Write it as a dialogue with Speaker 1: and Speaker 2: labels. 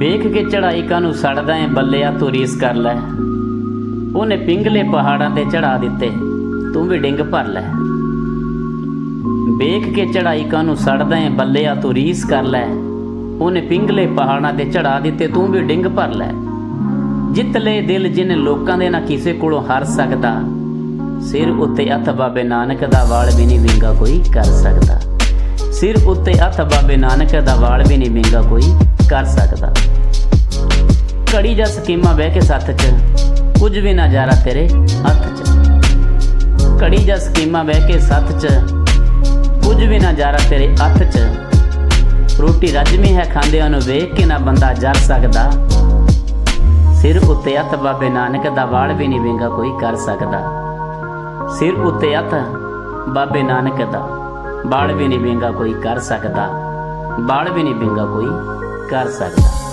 Speaker 1: ਵੇਖ ਕੇ ਚੜਾਈ ਕਾਨੂੰ ਸੜਦਾ ਏ, ਬੱਲਿਆ ਤੂੰ ਰੀਸ ਕਰ ਲੈ। ਉਹਨੇ ਪਿੰਗਲੇ ਪਹਾੜਾਂ ਤੇ ਚੜਾ ਦਿੱਤੇ, ਤੂੰ ਵੀ ਡਿੰਗ ਭਰ ਲੈ। ਵੇਖ ਕੇ ਚੜਾਈ ਕਾਨੂੰ ਸੜਦਾ ਏ, ਬੱਲਿਆ ਤੂੰ ਰੀਸ ਕਰ ਲੈ। ਉਹਨੇ ਪਿੰਗਲੇ ਪਹਾੜਾਂ ਤੇ ਚੜਾ ਦਿੱਤੇ, ਤੂੰ ਵੀ ਡਿੰਗ ਭਰ ਲੈ। ਜਿੱਤ ਲੈ ਦਿਲ ਜਿਨ ਲੋਕਾਂ ਦੇ ਨਾ ਕਿਸੇ ਕੋਲੋਂ ਹਾਰ ਸਕਦਾ। ਸਿਰ ਉੱਤੇ ਹੱਥ ਬਾਬੇ ਨਾਨਕ ਦਾ ਵਾਲ ਵੀ ਨਹੀਂ ਵਿੰਗਾ ਕੋਈ ਕਰ ਸਕਦਾ। ਸਿਰ ਉੱਤੇ ਹੱਥ ਬਾਬੇ ਨਾਨਕ ਦਾ ਵਾਲ ਵੀ ਨਹੀਂ ਵਿੰਗਾ ਕੋਈ ਕਰ ਸਕਦਾ। ਘੜੀ ਜਾਂ ਸਕੀਮਾਂ ਬਹਿ ਕੇ ਸੱਥ 'ਚ, ਕੁਝ ਵੀ ਨਾ ਜਾਰਾ ਤੇਰੇ ਹੱਥ 'ਚ। ਘੜੀ ਜਾਂ ਸਕੀਮਾਂ ਬਹਿ ਕੇ ਸੱਥ 'ਚ, ਕੁਝ ਵੀ ਨਾ ਜਾਰਾ ਤੇਰੇ ਹੱਥ 'ਚ। ਰੋਟੀ ਰੱਜਵੀਂ ਹੈ ਖਾਂਦਿਆਂ ਨੂੰ ਵੇਖ ਕੇ ਨਾ ਬੰਦਾ ਜਰ ਸਕਦਾ। ਸਿਰ ਉੱਤੇ ਹੱਥ ਬਾਬੇ ਨਾਨਕ ਦਾ ਵਾਲ ਵੀ ਨਹੀਂ ਵਿੰਗਾ ਕੋਈ ਕਰ ਸਕਦਾ। ਸਿਰ ਉੱਤੇ ਹੱਥ ਬਾਬੇ ਨਾਨਕ ਦਾ ਵਾਲ ਵੀ ਨਹੀਂ ਵਿੰਗਾ ਕੋਈ ਕਰ ਸਕਦਾ। ਵਾਲ ਵੀ ਨਹੀਂ ਵਿੰਗਾ ਕੋਈ ਕਰ ਸਕਦਾ।